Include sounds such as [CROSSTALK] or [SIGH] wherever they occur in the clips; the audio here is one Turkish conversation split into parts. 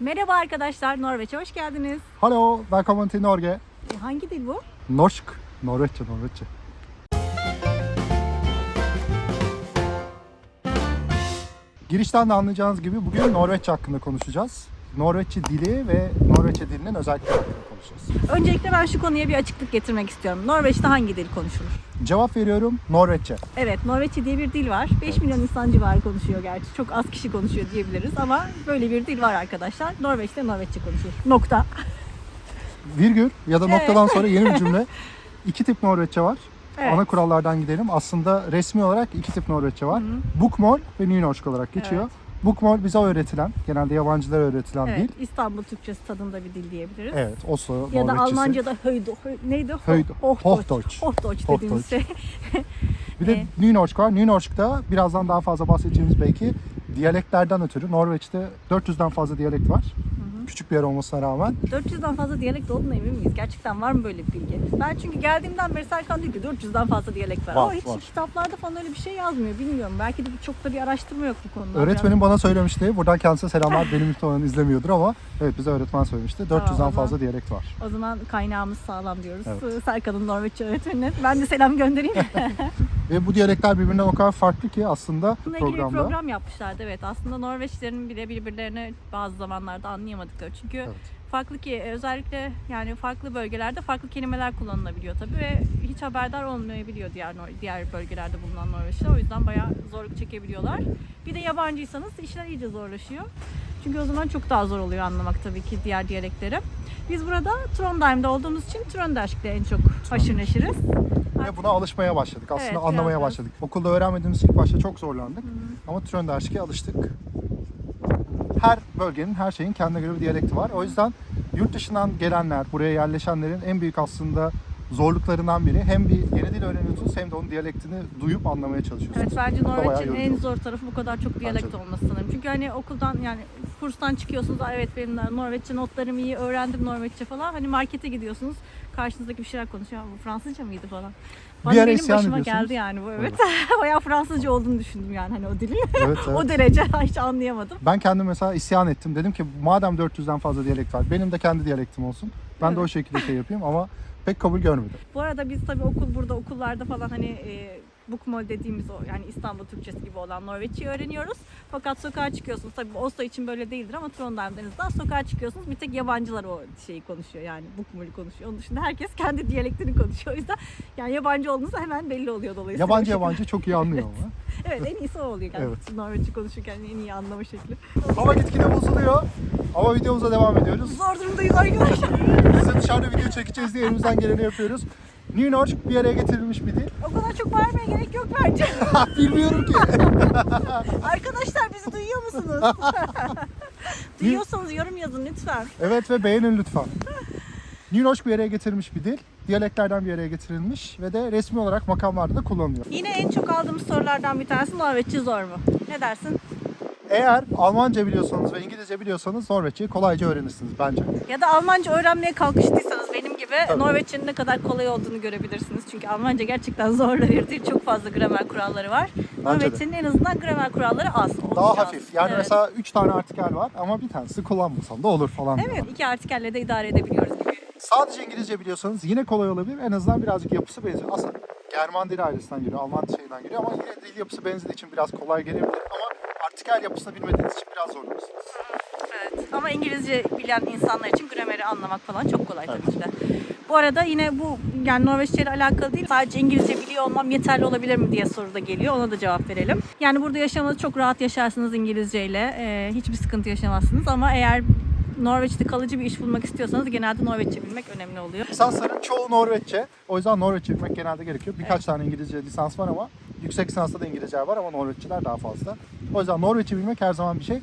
Merhaba arkadaşlar, Norveç'e hoş geldiniz. Hallo, välkommen till Norge. E, hangi dil bu? Norsk. Norveççe, Norveççe. Girişten de anlayacağınız gibi bugün Norveççe hakkında konuşacağız. Norveççe dili ve Norveççe dilinin özellikleri hakkında konuşacağız. Öncelikle ben şu konuya bir açıklık getirmek istiyorum. Norveç'te hangi dil konuşulur? Cevap veriyorum Norveççe. Evet, Norveççe diye bir dil var. 5 milyon insan civarı konuşuyor gerçi. Çok az kişi konuşuyor diyebiliriz ama böyle bir dil var arkadaşlar. Norveç'te Norveççe konuşulur. Nokta. [LAUGHS] Virgül ya da noktadan sonra yeni bir cümle. İki tip Norveççe var. Evet. Ana kurallardan gidelim. Aslında resmi olarak iki tip Norveççe var. Bokmål ve Nynorsk olarak geçiyor. Evet. Bokmål bize öğretilen, genelde yabancılara öğretilen Evet, dil. İstanbul Türkçesi tadında bir dil diyebiliriz. Evet, Oslo Ya da Norveççesi. Almanca'da Höydo, Hö- neydi? Ho- Höyd- Hochdeutsch. Hochdeutsch. Dediğimiz şey. [LAUGHS] Bir de. [LAUGHS] Nynorsk var. Nynorsk'ta birazdan daha fazla bahsedeceğimiz belki diyalektlerden ötürü. Norveç'te 400'den fazla diyalekt var. Küçük bir yer olmasına rağmen. 400'den fazla diyalekt olduğuna emin miyiz? Gerçekten var mı böyle bir bilgi? Ben çünkü geldiğimden beri Serkan diyor ki 400'den fazla diyalekt var. Var, Ama hiç var. kitaplarda falan öyle bir şey yazmıyor. Bilmiyorum. Belki de çok da bir araştırma yok bu konuda. Öğretmenim bana söylemişti. Buradan kendisine selamlar. Benim muhtemelen izlemiyordur ama evet bize öğretmen söylemişti. 400'den o zaman- fazla diyalekt var. O zaman kaynağımız sağlam diyoruz. Evet. Serkan'ın Norveççe öğretmenine. Ben de selam göndereyim. [LAUGHS] Ve bu diyalektler birbirinden o kadar farklı ki aslında Bununla ilgili bir program yapmışlardı evet. Aslında Norveçlerin bile birbirlerini bazı zamanlarda anlayamadıkları. Çünkü Evet. farklı ki özellikle yani farklı bölgelerde farklı kelimeler kullanılabiliyor tabii ve hiç haberdar olmayabiliyor diğer diğer bölgelerde bulunan Norveçliler. O yüzden bayağı zorluk çekebiliyorlar. Bir de yabancıysanız işler iyice zorlaşıyor. Çünkü o zaman çok daha zor oluyor anlamak tabii ki diğer diyalekleri. Biz burada Trondheim'de olduğumuz için Trøndersk'le en çok haşır neşiriz. Ve buna alışmaya başladık. Aslında Evet, anlamaya biraz. başladık. Okulda öğrenmediğimiz ilk başta çok zorlandık. Ama Tröndersk'e alıştık. Her bölgenin, her şeyin kendine göre bir diyalekti var. O yüzden yurt dışından gelenler, buraya yerleşenlerin en büyük aslında zorluklarından biri. Hem bir yeni dil öğreniyorsunuz hem de onun diyalektini duyup anlamaya çalışıyorsunuz. Evet bence Norveç'in en zor tarafı bu kadar çok diyalekt olması sanırım. Çünkü hani okuldan yani kurstan çıkıyorsunuz. "Aa, Evet benim Norveççe notlarım iyi, öğrendim Norveççe falan. Hani markete gidiyorsunuz. Karşınızdaki bir şeyler konuşuyor. "Aa, Bu Fransızca mıydı falan. Bana Bir benim başıma geldi yani bu evet. [LAUGHS] Bayağı Fransızca olduğunu düşündüm yani hani o dilin. Evet, [LAUGHS] evet. o derece [LAUGHS] hiç anlayamadım. Ben kendim mesela isyan ettim. Dedim ki madem 400'den fazla diyalekt var, benim de kendi diyalektim olsun. Ben de o Evet. şekilde şey yapayım ama pek kabul görmedi. Bu arada biz tabii okul burada okullarda falan hani e, Bokmål dediğimiz o yani İstanbul Türkçesi gibi olan Norveççeyi öğreniyoruz. Fakat sokağa çıkıyorsunuz. Tabii Oslo için böyle değildir ama azından sokağa çıkıyorsunuz. Bir tek yabancılar o şeyi konuşuyor yani Bokmål'ü konuşuyor. Onun dışında herkes kendi diyalektini konuşuyor. O yüzden yani yabancı olduğunuz hemen belli oluyor dolayısıyla. Yabancı yabancı çok iyi anlıyor ama. [LAUGHS] Evet en iyisi o oluyor. Yani Evet. Norveççe konuşurken en iyi anlama şekli. Hava gitgide bozuluyor. Ama videomuza devam ediyoruz. Zor durumdayız arkadaşlar. [LAUGHS] Dışarıda video çekeceğiz diye elimizden geleni yapıyoruz. New York bir araya getirilmiş bir dil. O kadar çok bağırmaya gerek yok bence. [LAUGHS] Bilmiyorum ki. [LAUGHS] Arkadaşlar bizi duyuyor musunuz? [LAUGHS] Duyuyorsanız yorum yazın lütfen. Evet ve beğenin lütfen. New York bir araya getirilmiş bir dil. Diyaleklerden bir araya getirilmiş ve de resmi olarak makamlarda da kullanılıyor. Yine en çok aldığımız sorulardan bir tanesi Norveççe zor mu? Ne dersin? Eğer Almanca biliyorsanız ve İngilizce biliyorsanız Norveççeyi kolayca öğrenirsiniz bence. Ya da Almanca öğrenmeye kalkıştıysanız benim gibi Tabii. Norveççenin ne kadar kolay olduğunu görebilirsiniz. Çünkü Almanca gerçekten zorlu bir dil. Çok fazla gramer kuralları var. de. Norveççenin en azından gramer kuralları az. Daha az. hafif. Yani Evet. mesela 3 tane artikel var ama bir tanesi kullanmasam da olur falan. Evet diyorlar. iki artikelle de idare edebiliyoruz gibi. Sadece İngilizce biliyorsanız yine kolay olabilir. En azından birazcık yapısı benziyor. Aslında German dil ailesinden geliyor, Alman şeyinden geliyor ama yine dil yapısı benzediği için biraz kolay gelebilir. Ama artikel yapısını bilmediğiniz için biraz zorlanırsınız. Evet. Ama İngilizce bilen insanlar için grameri anlamak falan çok kolay Evet. tabii ki de. Bu arada yine bu yani Norveççe ile alakalı değil. Sadece İngilizce biliyor olmam yeterli olabilir mi diye soru da geliyor. Ona da cevap verelim. Yani burada yaşamanız çok rahat yaşarsınız İngilizce ile. Ee, hiçbir sıkıntı yaşamazsınız ama eğer Norveç'te kalıcı bir iş bulmak istiyorsanız genelde Norveççe bilmek önemli oluyor. Lisansların çoğu Norveççe. O yüzden Norveççe bilmek genelde gerekiyor. Birkaç tane İngilizce lisans var ama yüksek lisansta da İngilizce var ama Norveççiler daha fazla. O yüzden Norveççe bilmek her zaman bir şey,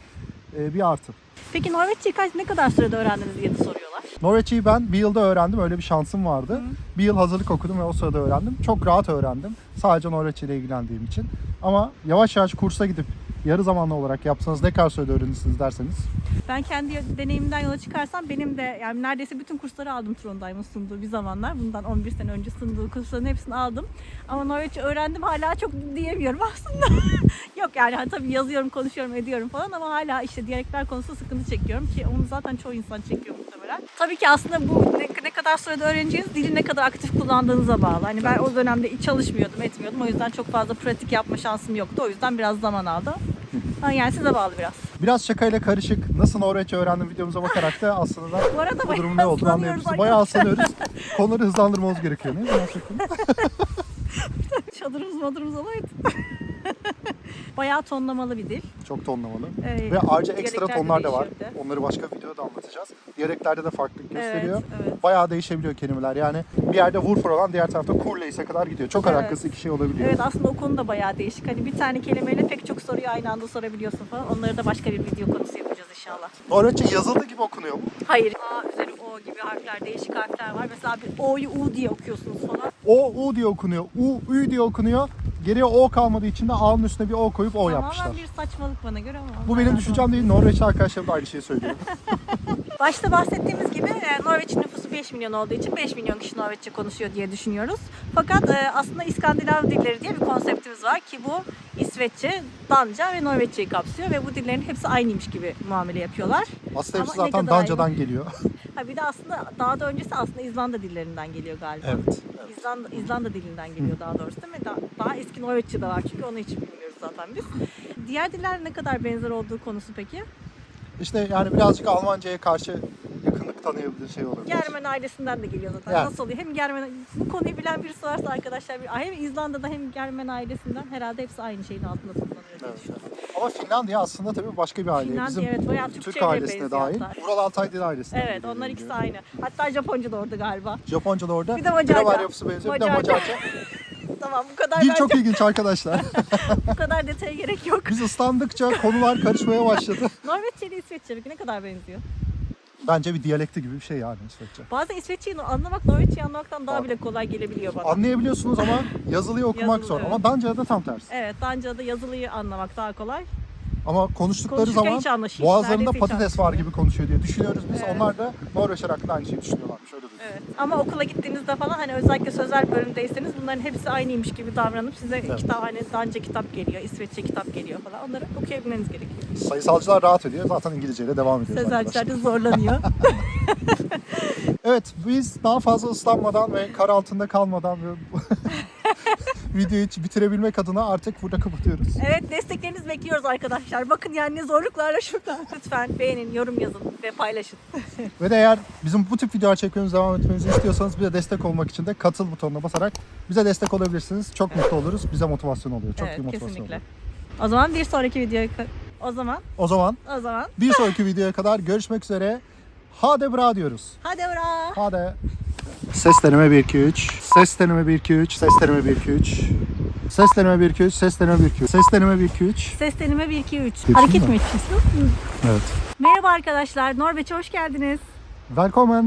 e, bir artı. Peki Norveççeyi kaç ne kadar sürede öğrendiniz diye de soruyorlar. Norveççeyi ben bir yılda öğrendim. Öyle bir şansım vardı. Bir yıl hazırlık okudum ve o sırada öğrendim. Çok rahat öğrendim. Sadece Norveççe ile ilgilendiğim için. Ama yavaş yavaş kursa gidip yarı zamanlı olarak yapsanız ne kadar sürede öğrenirsiniz derseniz. Ben kendi deneyimimden yola çıkarsam benim de yani neredeyse bütün kursları aldım Trondheim'ın sunduğu bir zamanlar. Bundan 11 sene önce sunduğu kursların hepsini aldım. Ama Norveççe öğrendim hala çok diyemiyorum aslında. [LAUGHS] Yok yani tabii yazıyorum, konuşuyorum, ediyorum falan ama hala işte diyalekler konusunda sıkıntı çekiyorum ki onu zaten çoğu insan çekiyor muhtemelen. Tabii ki aslında bu ne, ne kadar sürede öğreneceğiniz dili ne kadar aktif kullandığınıza bağlı. Hani ben o dönemde çalışmıyordum, etmiyordum. O yüzden çok fazla pratik yapma şansım yoktu. O yüzden biraz zaman aldı. [LAUGHS] Yani size bağlı biraz. Biraz şakayla karışık nasıl Norveççe öğrendim videomuza bakarak da aslında Bu arada bu durumun ne olduğunu anlayabilirsiniz. Bayağı sanıyoruz. Konuları hızlandırmamız gerekiyor. Ne? [LAUGHS] Çadırımız madırımız olaydı. [LAUGHS] [LAUGHS] Bayağı tonlamalı bir dil. Çok tonlamalı. Ee, Ve ayrıca ekstra tonlar da var. değişiyor bir de. Onları başka videoda anlatacağız. Diyaleklerde de farklılık gösteriyor. Evet, evet. Bayağı değişebiliyor kelimeler. Yani bir yerde vurfur olan diğer tarafta kurleyse kadar gidiyor. Çok Evet. alakası iki şey olabiliyor. Evet aslında o konu da bayağı değişik. Hani bir tane kelimeyle pek çok soruyu aynı anda sorabiliyorsun falan. Onları da başka bir video konusu yapacağız inşallah. Norveççe yazıldığı gibi okunuyor mu? Hayır. A üzeri O gibi harfler, değişik harfler var. Mesela bir O'yu U diye okuyorsunuz falan. O, U diye okunuyor. U, Ü diye okunuyor. Geriye O kalmadığı için de A'nın üstüne bir O koyup O yapmışlar. Tamamen bir saçmalık bana göre ama. Bu benim düşüncem değil. Norveçli arkadaşlarım da aynı şeyi söylüyor. [LAUGHS] Başta bahsettiğimiz gibi e, Norveç'in nüfusu 5 milyon olduğu için 5 milyon kişi Norveççe konuşuyor diye düşünüyoruz. Fakat e, aslında İskandinav dilleri diye bir konseptimiz var ki bu İsveççe, Danca ve Norveççeyi kapsıyor ve bu dillerin hepsi aynıymış gibi muamele yapıyorlar. Aslında hepsi Ama zaten Danca'dan geliyor. [LAUGHS] Ha bir de aslında daha da öncesi aslında İzlanda dillerinden geliyor galiba. Evet, İzlanda, İzlanda dilinden geliyor daha doğrusu değil mi? Daha, daha eski Norveççe de var çünkü onu hiç bilmiyoruz zaten biz. Diğer diller ne kadar benzer olduğu konusu peki? İşte yani birazcık Almanca'ya karşı yakınlık tanıyabilir şey olabilir. Germen ailesinden de geliyor zaten. Yani. Nasıl oluyor? Hem Germen bu konuyu bilen birisi varsa arkadaşlar bir hem İzlanda'da hem Germen ailesinden herhalde hepsi aynı şeyin altında toplanıyor diye Evet, düşünüyorum. Ama Finlandiya aslında tabii başka bir aile. Finlandiya, Bizim evet, bayağı Türk Türkçe'ye ailesine dahil. hatta. Ural Altay Dil ailesine. Evet onlar ikisi aynı. Hatta Japonca da orada galiba. Japonca da orada. Bir de Macarca. Gramer yapısı benziyor. Bir de Macarca. [LAUGHS] Tamam bu kadar Dil çok ilginç arkadaşlar. [LAUGHS] bu kadar detaya gerek yok. Biz ıslandıkça konular karışmaya başladı. Norveççe ile İsveççe ne kadar benziyor? Bence bir diyalekti gibi bir şey yani İsveççe. Bazen İsveççeyi anlamak Norveççeyi anlamaktan daha bile kolay gelebiliyor bana. Anlayabiliyorsunuz ama yazılıyı okumak Yazılı, zor. evet. Ama Danca'da tam tersi. Evet Danca'da yazılıyı anlamak daha kolay. Ama konuştukları zaman hiç boğazlarında hiç patates var gibi konuşuyor diye düşünüyoruz biz. Evet. Onlar da Norveçler hakkında aynı şeyi düşünüyorlarmış. Öyle duydum. Evet. Ama okula gittiğinizde falan hani özellikle sözel bölümdeyseniz bunların hepsi aynıymış gibi davranıp size Evet. kitap hani Danca kitap geliyor, İsveççe kitap geliyor falan. Onları okuyabilmeniz gerekiyor. Sayısalcılar rahat ediyor. Zaten İngilizceyle devam ediyoruz Sözelciler de zorlanıyor. [LAUGHS] Evet biz daha fazla ıslanmadan ve kar altında kalmadan ve [LAUGHS] videoyu bitirebilmek adına artık burada kapatıyoruz. evet desteklerinizi bekliyoruz arkadaşlar. Bakın yani ne zorluklarla şurada. Lütfen beğenin, yorum yazın ve paylaşın. [LAUGHS] Ve de eğer bizim bu tip videolar çekmemiz devam etmemizi istiyorsanız bize destek olmak için de katıl butonuna basarak bize destek olabilirsiniz. Çok mutlu oluruz. Bize motivasyon oluyor. Çok evet iyi motivasyon kesinlikle. oluyor. O zaman bir sonraki videoya o zaman O zaman o zaman bir sonraki videoya kadar görüşmek üzere. Hadi bra diyoruz. hadi bra. Hadi. Ses deneme 1 2 3. Ses deneme 1 2 3. Ses deneme 1 2 3. Ses deneme 1 2 3. Ses deneme 1 2 3. Ses deneme 1 2 3. Ses deneme 1 2 3. Geçeyim Hareket mi? mi istiyorsun? Evet. Merhaba arkadaşlar. Norveç'e hoş geldiniz. Welcome.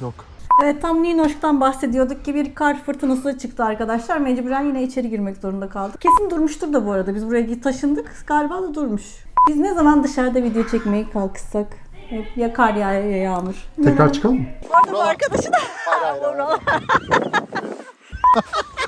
Yok. Evet tam Ninoş'tan bahsediyorduk ki bir kar fırtınası çıktı arkadaşlar. Mecburen yine içeri girmek zorunda kaldık. Kesin durmuştur da bu arada. Biz buraya taşındık. Galiba da durmuş. Biz ne zaman dışarıda video çekmeye kalkışsak hep ya kar ya ya yağmur. Tekrar çıkalım mı? Bu arkadaşı da Hayır hayır. hayır. Vural. [LAUGHS]